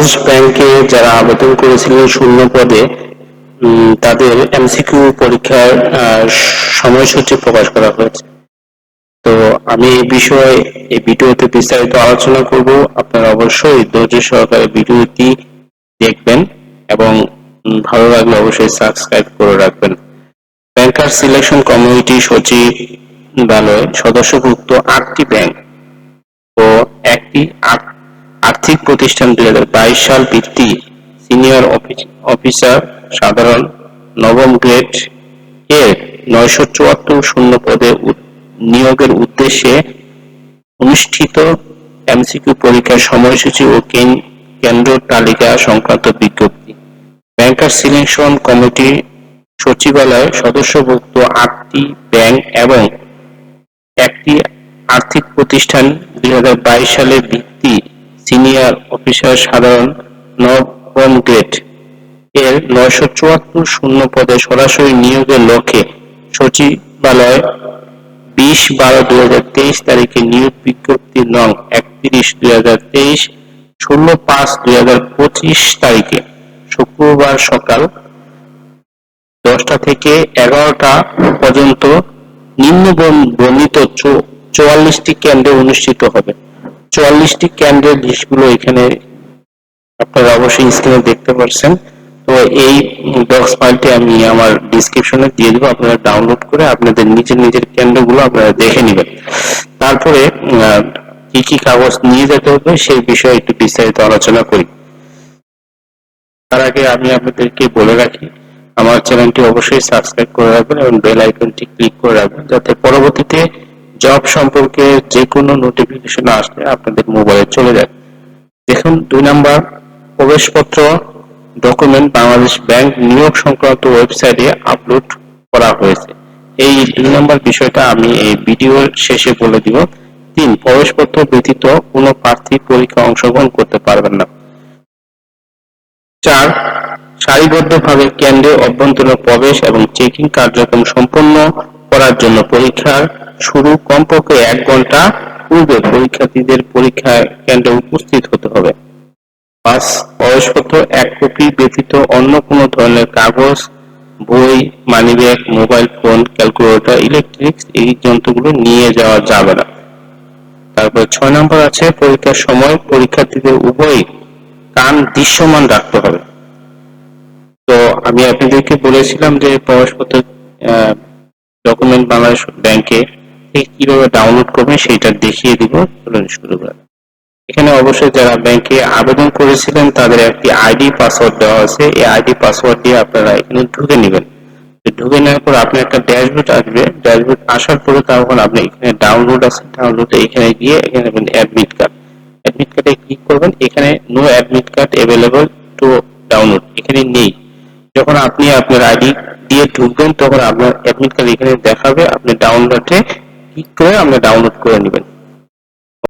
বাংলাদেশ ব্যাংকে যারা আবেদন করেছিলেন শূন্য পদে তাদের এমসিকিউ পরীক্ষার সময়সূচি প্রকাশ করা হয়েছে। তো আমি এই বিষয়ে এই ভিডিওতে বিস্তারিত আলোচনা করব। আপনারা অবশ্যই ধৈর্য সহকারে ভিডিওটি দেখবেন এবং ভালো লাগলে অবশ্যই সাবস্ক্রাইব করে রাখবেন। ব্যাংকার সিলেকশন কমিটি সচিবালয় সদস্যভুক্ত আটটি ব্যাংক। ও একটি আ- আর্থিক প্রতিষ্ঠান দুই হাজার বাইশ সাল ভিত্তি সিনিয়র অফিসার সাধারণ নবম গ্রেড এর নয়শো চুয়াত্তর শূন্য পদে নিয়োগের উদ্দেশ্যে অনুষ্ঠিত এমসিকিউ পরীক্ষার সময়সূচি ও কেন্দ্র তালিকা সংক্রান্ত বিজ্ঞপ্তি। ব্যাংকার সিলেকশন কমিটি সচিবালয় সদস্যভুক্ত আটটি ব্যাংক এবং একটি আর্থিক প্রতিষ্ঠান দুই সালে ভিত্তি সিনিয়র অফিসার সাধারণ নবম গ্রেড এর নয়শো চুয়াত্তর শূন্য পদে সরাসরি নিয়োগের লক্ষ্যে সচিবালয় বিশ বারো দুই হাজার তেইশ তারিখে নিয়োগ বিজ্ঞপ্তি নং একত্রিশ দুই হাজার তেইশ ষোলো পাঁচ দুই হাজার পঁচিশ তারিখে। শুক্রবার সকাল দশটা থেকে এগারোটা পর্যন্ত নিম্ন বর্ণ- বর্ণিত চুয়াল্লিশটি কেন্দ্রে অনুষ্ঠিত হবে। চুয়াল্লিশটি কেন্দ্রের লিস্টগুলো এখানে আপনারা অবশ্যই স্ক্রিনে দেখতে পাচ্ছেন তো এই ডক্স ফাইলটি আমি আমার ডিসক্রিপশনে দিয়ে দেবো, আপনারা ডাউনলোড করে আপনাদের নিজের নিজের কেন্দ্রগুলো আপনারা দেখে নেবেন। তারপরে কি কি কাগজ নিয়ে যেতে হবে সেই বিষয়ে একটু বিস্তারিত আলোচনা করি। তার আগে আমি আপনাদেরকে বলে রাখি, আমার চ্যানেলটি অবশ্যই সাবস্ক্রাইব করে রাখবেন এবং বেল আইকনটি ক্লিক করে রাখবেন, যাতে পরবর্তীতে জব সম্পর্কে যে কোনো নোটিফিকেশন আসলে আপনাদের মোবাইলে চলে যায়। দেখুন, দুই নাম্বার, প্রবেশপত্র ডকুমেন্ট বাংলাদেশ ব্যাংক নিয়োগ সংক্রান্ত ওয়েবসাইটে আপলোড করা হয়েছে। এই দুই নম্বর বিষয়টা আমি এই ভিডিওর শেষে বলে দিব। তিন, প্রবেশপত্র ব্যতীত কোনো প্রার্থী পরীক্ষা অংশগ্রহণ করতে পারবেন না। চার, সারিবদ্ধভাবে কেন্দ্রে অভ্যন্তরীণ প্রবেশ এবং চেকিং কার্যক্রম সম্পন্ন করার জন্য পরীক্ষার শুরু। কমপক্ষে এক ঘণ্টা পূর্বে পরীক্ষার্থীদের পরীক্ষা কেন্দ্রে উপস্থিত হতে হবে। পাঁচ প্রবেশপত্র এক কপি ব্যতীত অন্য কোনো ধরনের কাগজ, বই, money bag, mobile phone, calculator, electrics এই যন্ত্রগুলো নিয়ে যাওয়া যাবে না। তারপর ছয় নম্বর আছে, পরীক্ষার সময় পরীক্ষার্থীদের উভয় কান দৃশ্যমান রাখতে হবে। তো আমি আপনাদেরকে বলেছিলাম যে প্রবেশপত্র ডকুমেন্ট বাংলাদেশ ব্যাংকে কীভাবে ডাউনলোড করবেন সেটা দেখিয়ে দিব। চলুন শুরু করা এখানে অবশ্যই যারা ব্যাংকে আবেদন করেছিলেন, তাদের একটি আইডি পাসওয়ার্ড দেওয়া আছে। এই আইডি পাসওয়ার্ড দিয়ে আপনারা এখানে ঢুকে নেবেন। ঢুকে নেওয়ার পর আপনার একটা ড্যাশবোর্ড আসবে। ড্যাশবোর্ড আসার পরে তখন আপনি এখানে ডাউনলোড আছে ডাউনলোডে এখানে গিয়ে এখানে অ্যাডমিট কার্ড অ্যাডমিট কার্ডে ক্লিক করবেন। এখানে no admit card available to download এখানে নেই। যখন আপনি আপনার আইডি দিয়ে ঢুকবেন তখন আপনার অ্যাডমিট কার্ড এখানে দেখাবে, আপনি ডাউনলোডে ক্লিক করে আপনি ডাউনলোড করে নেবেন।